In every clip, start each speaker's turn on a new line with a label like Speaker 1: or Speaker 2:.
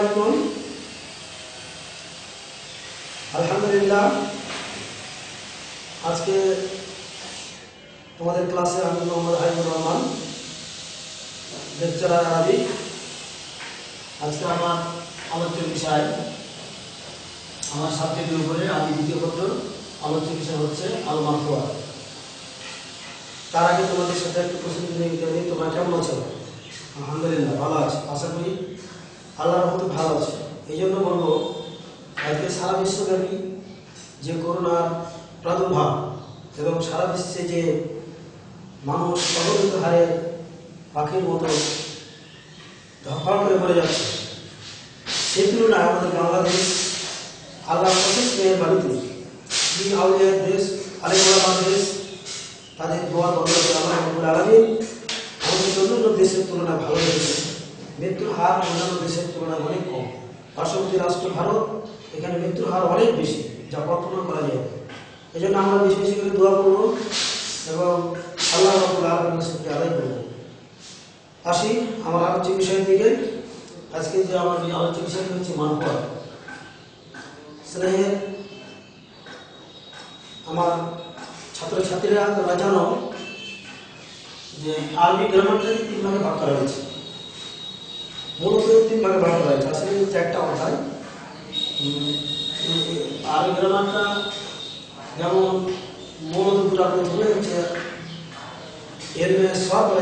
Speaker 1: আলাইকুম। আলহামদুলিল্লাহ। আজকে তোমাদের ক্লাসে আমি মোহাম্মদ হাইবুর রহমান, লেকচারার আরবি। আজকে আমার আলোচ্য বিষয়, আমার সাবজেক্টের উপরে আমি দ্বিতীয় পত্র, আলোচ্য বিষয় হচ্ছে আল মাফুয়া তার আগে তোমাদের সাথে একটু প্রস্তুতি নিয়ে তোমরা কেমন আছো? আলহামদুলিল্লাহ, ভালো আছে। আশা করি আল্লাহর রহমতে ভালো আছে। এই জন্য বলব, আজকে সারা বিশ্বব্যাপী যে করোনার প্রাদুর্ভাব এবং সারা বিশ্বে যে মানুষ অবহিত হারে পাখির মতো ধপাল করে পড়ে যাচ্ছে, সেই তুলনায় আমাদের বাংলাদেশ আল্লাহ অশেষ মেয়ের বাড়িতে কি আউলিয়ার দেশ আলেমার দেশ, তাদের দোয়া বদলাতে আল্লাহ আলমিন আমাদের অন্যান্য দেশের তুলনায় ভালো হয়েছে মৃত্যুর হার অন্যান্য দেশের তুলনায় অনেক কম। পার্শ্ববর্তী রাষ্ট্র ভারত এখানে মৃত্যুর হার অনেক বেশি, যা কল্পনা করা যায়। এই জন্য আমরা বেশি বেশি করে দোয়া করব এবং আল্লাহ সাথে আদায় করব। আসি, আমার আলোচ্য বিষয়ের দিকে। আজকে যে আমার আলোচ্য বিষয়টি হচ্ছে মানপর স্নেহের আমার ছাত্রছাত্রীরা তোমরা জানো যে আরবি গ্রামারটাকে তিন ভাগে ভাগ করা হয়েছে। মূলত তিন ভাগে ভাগ করা উম, গ্রামারটা যেমন মূলত দুটা সব আর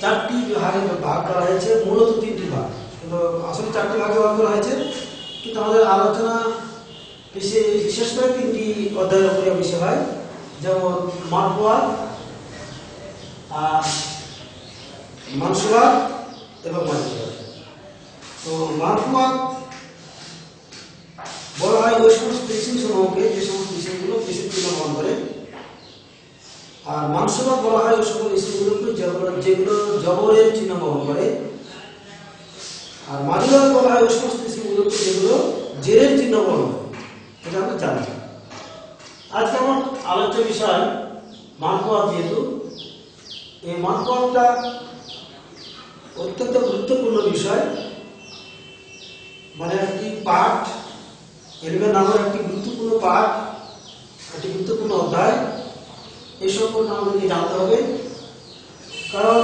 Speaker 1: চারটি ভাগে ভাগ করা হয়েছে মূলত তিনটি ভাগ। কিন্তু আসলে চারটি ভাগে ভাগ করা হয়েছে কিন্তু আমাদের আলোচনা বিশেষ বিশেষ করে তিনটি অধ্যায়ের উপরে বিষয় হয় যেমন মানপুয়া আর মানসুয়া এবং মানসুয়া তো মানপুয়া বলা হয় ওই সমস্ত ইসিম সমূহকে, যে সমস্ত ইসিম চিহ্ন বহন করে। আর মানসুবাদ বলা হয় ওই সকল ইসিমগুলোকে যেগুলো জবরের চিহ্ন বহন করে। আর মাজুরাত বলা হয় ওই সমস্ত ইসিমগুলোকে যেগুলো জেরের চিহ্ন বহন করে। এটা আমরা জানি। আজকে আমার আলোচ্য বিষয় মানপথ যেহেতু, এই মানপথটা অত্যন্ত গুরুত্বপূর্ণ বিষয়। মানে একটি পাঠ, এলমের নামের একটি গুরুত্বপূর্ণ পাঠ, একটি গুরুত্বপূর্ণ অধ্যায় এই সম্পর্কে আমাদেরকে জানতে হবে। কারণ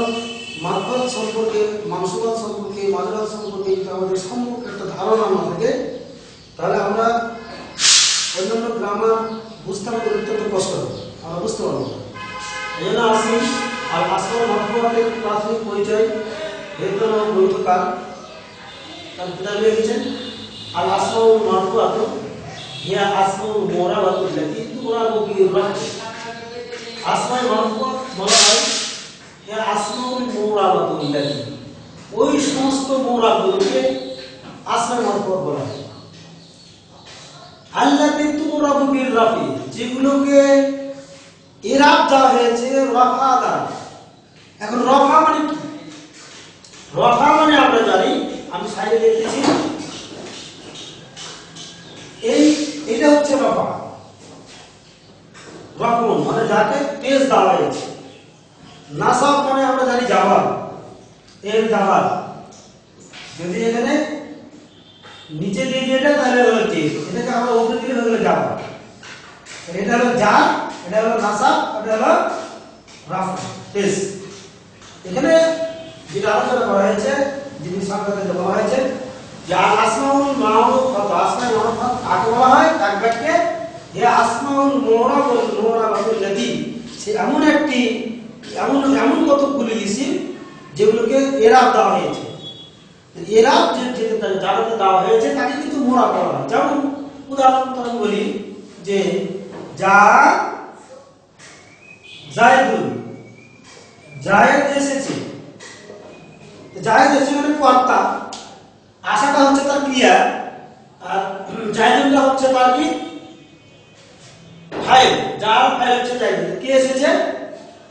Speaker 1: মানপথ সম্পর্কে মানসবাদ সম্পর্কে মাজরাত সম্পর্কে যদি আমাদের সম্মুখ একটা ধারণা না থাকে, তাহলে আমরা অন্যান্য গ্রামার বুঝতে আমাদের অত্যন্ত কষ্ট হবে। আমরা বুঝতে পারব না। এই জন্য আসি, আর আসল মাধ্যমের প্রাথমিক পরিচয় ওই সমস্ত মোরাগুলোকে আসমাই মারফুয়াত বলা হয় আল্লাহ তুরাবু বিল রাফি? যেগুলোকে ইরাব দেওয়া হয়েছে, রফা দ্বারা। এখন রফা মানে কি? রফা মানে আমরা জানি, আমি সাইডে লিখেছি এই, এটা হচ্ছে রফা রকম মানে যাকে দেওয়া হয়েছে। নাসাব মানে আমরা জানি জাওয়াল এর জাওয়াল যদি এখানে নিচে দিয়ে এটা তাহলে হলো টেজ এটাকে আমরা উপরে দিলে হয়ে গেলো এটা হলো যা এটা হলো নাসাব, এটা হলো রাফা পেজ এখানে যেটা আলোচনা করা হয়েছে, যিনি সংখ্যাতে বলা হয়েছে, যে আসমাউল মারুফ কত আসমাউল মারুফ কাকে বলা হয়? বাক্যে যে আসমাউল মোরা বল মোরা বাবুল নদী, সে এমন একটি, এমন এমন কতগুলি ইসিম যেগুলোকে এরাব দেওয়া হয়েছে। এরাব যে যে যারাকে দেওয়া হয়েছে, তাকে কিন্তু মোরা বলা হয়। যেমন উদাহরণ আমি বলি যে, যা জায়দুল, জায়েদ এসেছে জায়েদ এসেছে মানে কর্তা আশাটা হচ্ছে তার ক্রিয়া আর জায়দুলটা হচ্ছে তার কি? ফাইল যার ফাইল হচ্ছে জায়দুল কে এসেছে?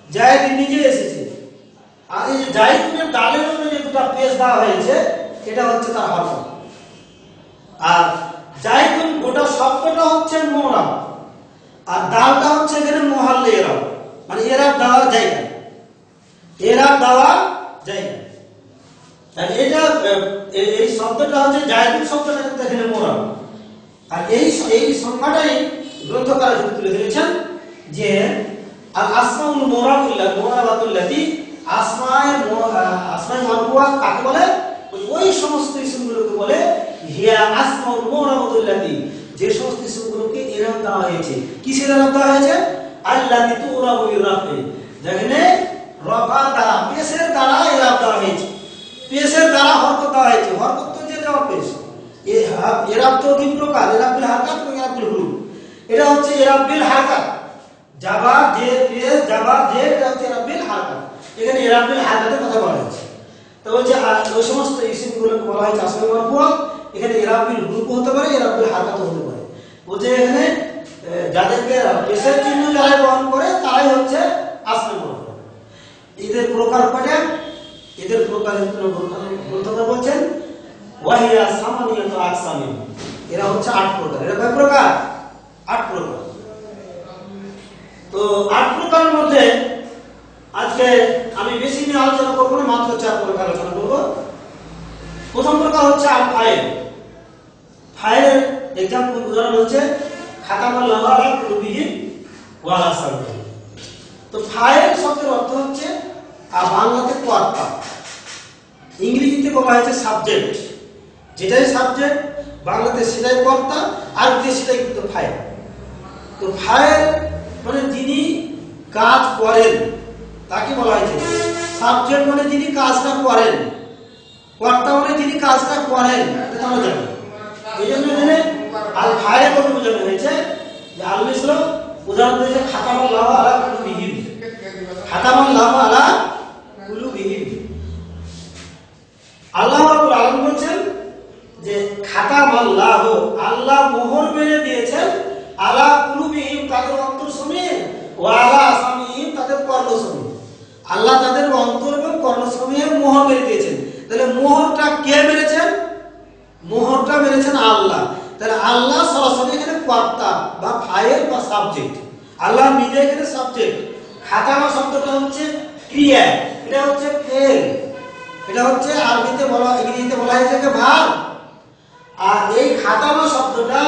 Speaker 1: জায়েদ নিজে এসেছে। আর এই যে জায়দুলের ডালের উপরে যে দুটো পেজ দেওয়া হয়েছে, এটা হচ্ছে তার হরফ। আর জায়দুল গোটা শব্দটা হচ্ছে মোরা আর ডালটা হচ্ছে এখানে মোহাল্লে এরাব মানে এরাব দেওয়ার জায়গা এরাব দেওয়ার জায়গা এটা এই- শব্দটা হচ্ছে জায়দুল শব্দটা কিন্তু এখানে মোরা আর এই এই সংখ্যাটাই গ্রন্থকার তুলে ধরেছেন যে, আল আসমাউল মোরাবুল্লাহ মোরাবাতুল্লাতি আসমায় আসমায় মারফুয়া কাকে বলে? ওই- সমস্ত ইসমগুলোকে বলে হিয়া আসমাউল মোরাবাতুল্লাতি যে সমস্ত ইসমগুলোকে এরাম দেওয়া হয়েছে। কিসের এরাম দেওয়া হয়েছে? আল্লাতি তুরাবু ইরাফে যেখানে রফা দ্বারা পেশের দ্বারা এরাম দেওয়া হয়েছে। পেশের দ্বারা হরকত হয়েছে। হরকত তো যে দেওয়া পেশ এরাব তো দুই প্রকার। এরাবিল হারকাত এবং এরাবিল হুরুফ এটা হচ্ছে এরাবিল হারকাত। জাবা যে পেশ জাবা যে, এটা হচ্ছে এরাবিল হারকাত। এখানে এরাবিল হারকাতের কথা বলা হয়েছে। তো বলছে ওই সমস্ত ইসিমগুলোকে বলা হয়েছে আসলে মারফুয়া এখানে এরাবিল হুরুফ হতে পারে এরাবিল হারকাত হতে পারে। বলছে এখানে যাদেরকে পেশের চিহ্ন যারা বহন করে, তারাই হচ্ছে আসলে মারফুয়া এদের প্রকার প্রকার আমি বেশি নিয়ে আলোচনা করব না, মাত্র চার প্রকার আলোচনা করব। প্রথম প্রকার হচ্ছে ফাইল। ফাইলের এক্সাম্পল উদাহরণ হচ্ছে তো ফাইল শব্দের অর্থ হচ্ছে বাংলাতে কর্তা ইংরেজিতে বলা হয়েছে সাবজেক্ট যেটাই সাবজেক্ট বাংলাতে সেটাই কর্তা আর যে সেটাই কিন্তু ফাইল তো ফাইল মানে যিনি কাজ করেন, তাকে বলা হয়েছে। সাবজেক্ট মানে যিনি কাজটা করেন। কর্তা মানে যিনি কাজটা করেন, এটা আমরা জানি। এই জন্য এখানে আল ফাইল বলে বোঝানো হয়েছে যে আল্লাহ ইসলাম উদাহরণ দিয়েছে, খাতামাল লাহ আলা কুলুবিহীন খাতামাল লাহ আলা কুলুবিহীন আল্লাহ রাব্বুল আলামিন বলছেন যে, খাতামাল্লাহ, আল্লাহ মোহর মেরে দিয়েছেন, আলা কুলুবিহীন তাদের অন্তর সমীহ ওয়া আলা আসামিহীন তাদের কর্ণ সমীহ আল্লাহ তাদের অন্তর এবং কর্ণ সমীহে মোহর মেরে দিয়েছেন। তাহলে মোহরটা কে মেরেছেন? মোহরটা মেরেছেন আল্লাহ। তাহলে আল্লাহ সরাসরি এখানে কর্তা বা ফাইল বা সাবজেক্ট। আল্লাহ নিজে এখানে সাবজেক্ট। খাতামা শব্দটা হচ্ছে ক্রিয়া। এটা হচ্ছে ফেল। এটা হচ্ছে আরবিতে বলা, ইংরেজিতে বলা হয়েছে ভার। আর এই খাতামা শব্দটা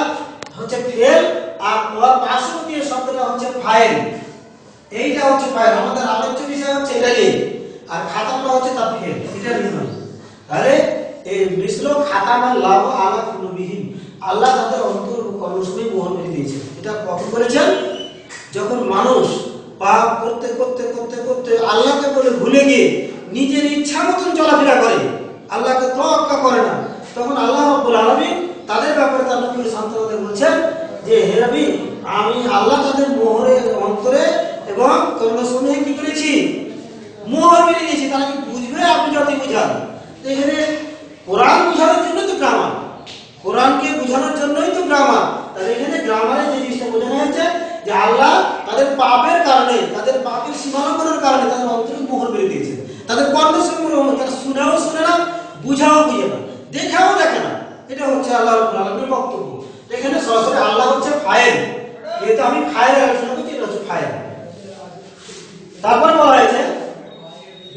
Speaker 1: হচ্ছে ফেল আর ওর পার্শ্ববর্তী শব্দটা হচ্ছে ফাইল। এইটা হচ্ছে ফাইল। আমাদের আলোচ্য বিষয় হচ্ছে এটা নিয়ে আর খাতামটা হচ্ছে তার ফেল এটা নিয়ে তাহলে এই মিশ্র খাতামা লাভ আলা কুলবিহীন আল্লাহ তাদের অন্তর কর্মসূচি বহন করে দিয়েছে এটা কখন করেছেন? যখন মানুষ পাপ করতে করতে করতে করতে আল্লাহকে বলে ভুলে গিয়ে নিজের ইচ্ছা মতন চলাফেরা করে, আল্লাহকে তোয়াক্কা করে না। তখন আল্লাহ রাব্বুল আলামিন তাদের ব্যাপারে তার নবী সন্তানদের বলছেন যে, হে নবী, আমি আল্লাহ তাদের মোহরে, অন্তরে এবং কর্মসমূহে কি করেছি? মোহর মেরে দিয়েছি, তারা কি বুঝবে আপনি যতই বুঝান এখানে কোরআন বোঝানোর জন্য তো গ্রামার কোরআনকে বোঝানোর জন্যই তো গ্রামার তাহলে এখানে গ্রামারে যে জিনিসটা বোঝানো হয়েছে যে, আল্লাহ তাদের পাপের কারণে, তাদের পাপের সীমালঙ্ঘনের কারণে তাদের অন্তরে মোহর মেরে দিয়েছে তাদের কর্মসমূহ তারা শুনেও শুনে না বুঝাও বুঝে না দেখাও দেখে না এটা হচ্ছে আল্লাহ রাব্বুল আলামিনের বক্তব্য এখানে সরাসরি আল্লাহ হচ্ছে ফাইল যেহেতু আমি ফাইল আলোচনা করছি এটা হচ্ছে ফাইল তারপর বলা হয়েছে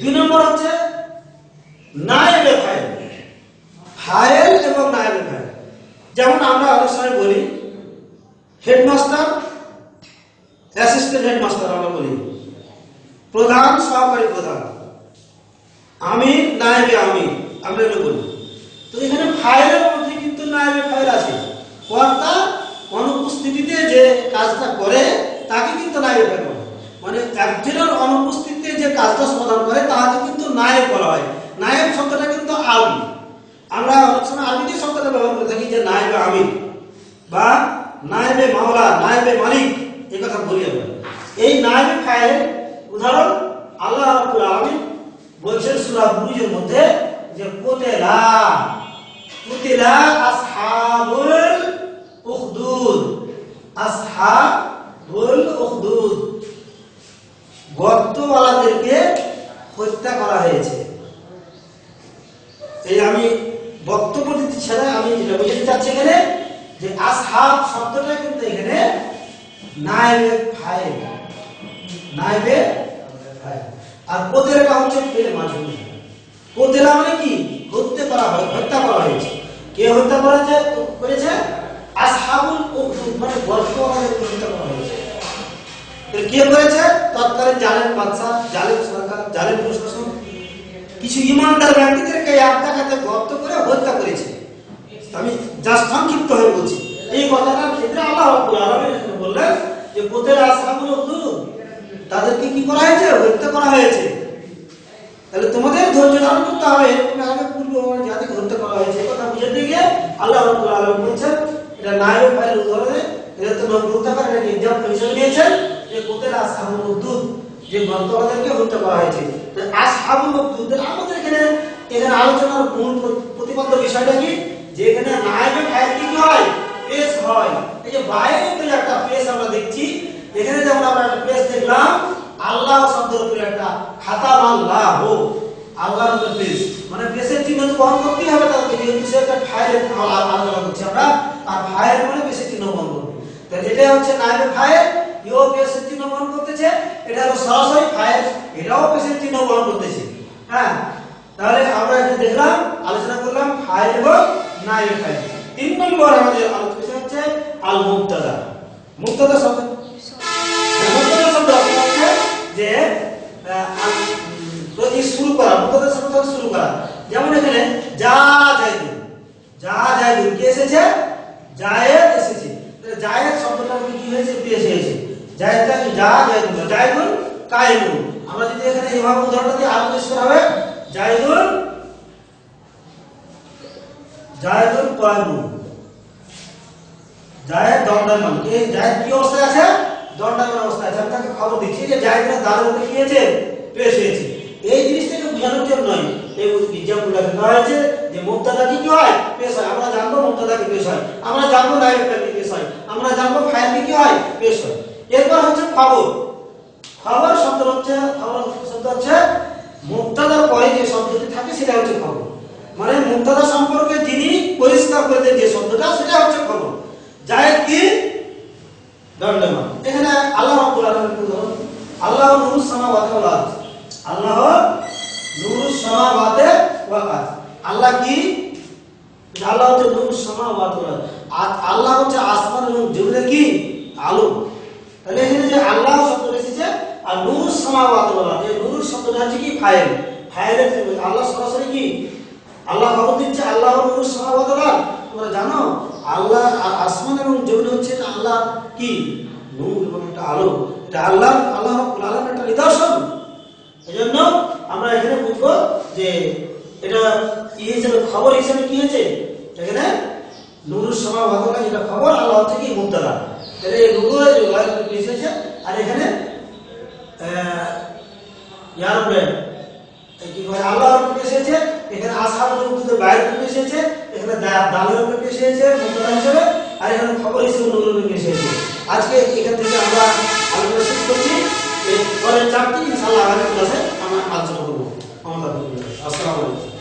Speaker 1: দুই নম্বর হচ্ছে নায়েবে ফাইল ফাইল এবং নায়েবে ফাইল যেমন আমরা অনেক সময় বলি হেডমাস্টার অ্যাসিস্ট্যান্ট হেডমাস্টার আমরা বলি প্রধান সহকারী প্রধান আমি নায়েবে আমি আমরা এটা বলি তো এখানে ফাইলের মধ্যে কিন্তু নায়েবে ফাইল আছে কর্তা অনুপস্থিতিতে যে কাজটা করে তাকে কিন্তু নায়েবে ফাইল বলে মানে একজনের অনুপস্থিতিতে যে কাজটা সমাধান করে তাকে কিন্তু নায়েব বলা হয় নায়েব শব্দটা কিন্তু আরবি আমরা অনেক সময় আরবিতে শব্দটা ব্যবহার করে থাকি যে নায়েবে আমির বা নায়েবে মাওলা, নায়েবে মালিক এই কথা বলি। আমরা এই নায়েবে ফাইল উদাহরণ আল্লাহ রাব্বুল আলামিন বলছেন সূরা বুরুজের মধ্যে যে, কুতিলা কুতিলা আসহাবুল উখদুদ আসহাবুল উখদুদ। গর্তওয়ালাদেরকে হত্যা করা হয়েছে। এই আমি বক্তব্য দিতে ছেড়ে আমি যেটা বুঝতে চাচ্ছি এখানে যে আসহাব শব্দটা কিন্তু এখানে নাইবে ফাইল নাইবে আর কোতেলাটা হচ্ছে ফেল মাঝুরি কোতেলা মানে কি? করা হয়, হত্যা করা হয়েছে। কে হত্যা করেছে? করেছে আসহাবুল উখদুদ মানে গল্প হত্যা করা হয়েছে। কে করেছে? তৎকালীন জালেম বাদশা জালেম সরকার জালেম প্রশাসন কিছু ইমানদার ব্যক্তিদেরকে এক দেখাতে গর্ত করে হত্যা করেছে। আমি যা সংক্ষিপ্ত হয়ে বলছি। এই কথাটার ক্ষেত্রে আল্লাহ বললেন যে আসহাবুল উখদুদ তাদেরকে কি করা হয়েছে? হত্যা করা হয়েছে। তাহলে তোমাদের ধৈর্য ধারণ করতে হবে। আগে পূর্ব যাদেরকে হত্যা করা হয়েছে। কথা বুঝে দিয়ে আল্লাহ আলামিন বলছেন, এটা নায়ব ফাইল উদাহরণে এটা তো গ্রন্থকার এক্সাম্পল হিসেবে নিয়েছেন যে কোতেল আসহাবুল উখদুদ যে গ্রন্থকারদেরকে হত্যা করা হয়েছে। আসহাবুল উখদুদ আমাদের এখানে এখানে আলোচনার মূল প্র- প্রতিপাদ্য বিষয়টা কি? যে এখানে নায়ব ফাইল কি হয়? পেশ হয়। এই যে বাইরে তো একটা পেশ আমরা দেখছি, এখানে যেমন আমরা একটা পেশ দেখলাম, আল্লাহ শব্দের উপরে একটা খাতা আল্লাহ হো আল্লাহর উপরে পেশ মানে পেশের চিহ্ন তো বহন করতেই হবে তাদেরকে যেহেতু সে একটা ফাইলের আলোচনা করছি আমরা আর ফাইল মানে পেশের চিহ্ন বহন করবে। তো এটা হচ্ছে নাইবে ফাইল, ইও করতেছে এটা হলো সরাসরি ফাইল এটাও পেশের চিহ্ন বহন করতেছে। হ্যাঁ তাহলে আমরা এটা দেখলাম, আলোচনা করলাম ফাইল এবং নাইবে ফাইল তিন নম্বর আমাদের আলোচনা হচ্ছে, আল মুক্তাদা মুক্তাদা শব্দ? মুক্তাদা শব্দ হচ্ছে যে শুরু করা মুক্তাদা শব্দ শুরু করা। যেমন এখানে, যা জায়দুন যা জায়দুন কি এসেছে? জায়েদ এসেছে। জায়েদ শব্দটা কি হয়েছে? পেশ হয়েছে। জায়েদটা কি যা জায়দুন না, জায়দুন কায়েমুন আমরা যদি এখানে এভাবে উদাহরণটা দিয়ে আরও বেশ হবে জায়দুন জায়েদুন কায়েমুন জায়েদ দণ্ডায়মান। কে জায়েদ কি অবস্থায় আছে? দণ্ডায়মান অবস্থায় আছে। আমি তাকে খবর দিচ্ছি যে জায়েদের দাঁড়ের উপরে কি হয়েছে পেশ হয়েছে এই জিনিসটাকে বোঝানোর জন্য নয়। এই বিজ্ঞাপনটা দেওয়া হয়েছে যে মুক্তাদা কি হয়? পেশ হয়। আমরা জানব মুক্তাদা কি পেশ হয়। আমরা জানব নায়কটা কি পেশ হয়। আমরা জানব ফাইল কি হয়? পেশ হয়। এরপর হচ্ছে খবর। খবর শব্দ হচ্ছে, খবর শব্দ হচ্ছে মুক্তাদার পরে যে শব্দটি থাকে সেটা হচ্ছে খবর। মানে মুক্তাদা সম্পর্কে যিনি পরিষ্কার করে দেন যে শব্দটা, সেটা হচ্ছে খবর। জায়েদ কি? দণ্ডমান এখানে আল্লাহ রাব্বুল আলামিন আল্লাহ নূরুস সামাওয়াতি ওয়াল আরদ। আল্লাহ নূরুস সামাওয়াতি ওয়াল আরদ। আল্লাহ কি? আল্লাহ হচ্ছে নূরুস সামাওয়াতি ওয়াল আরদ। আর আল্লাহ হচ্ছে আসমান এবং জমিনের কি? আলো। তাহলে এখানে যে আল্লাহ শব্দটা এসেছে, আর নূরুস সামাওয়াতি আরদ এই নূরুস শব্দটা হচ্ছে কি? ফাইল। ফাইলের আল্লাহ সরাসরি কি? আল্লাহ খবর দিচ্ছে আল্লাহ নূরুস সামাওয়াতি তোমরা জানো, আল্লাহ আর আসমান এবং জমিন হচ্ছে এটা আল্লাহ কি? নূর এবং একটা আলো। এটা আল্লাহ আল্লাহ আলামিনের একটা নিদর্শন। এজন্য আমরা এখানে বুঝব যে এটা কি হিসেবে খবর হিসেবে কি হয়েছে? এখানে সময় ভাগলা যেটা খবর আল্লাহ হচ্ছে কি? মুক্তাদা তাহলে এই নুরুর যে ওয়াইফ এসেছে আর এখানে ইয়ার উপরে কি বলে, আল্লাহর উপরে এখানে আসহাবুল উখদুদের বাইরের উপরে এসেছে, এখানে দা- দালের উপরে মুক্তাদা হিসেবে, আর এখানে খবর হিসেবে নুরুর উপরে আজকে এখান থেকে আমরা আলোচনা শেষ করছি। পরের চারটি ইনশাআল্লাহ আগামী ক্লাসে আমরা আলোচনা করব। আমাদের আসসালামু আলাইকুম।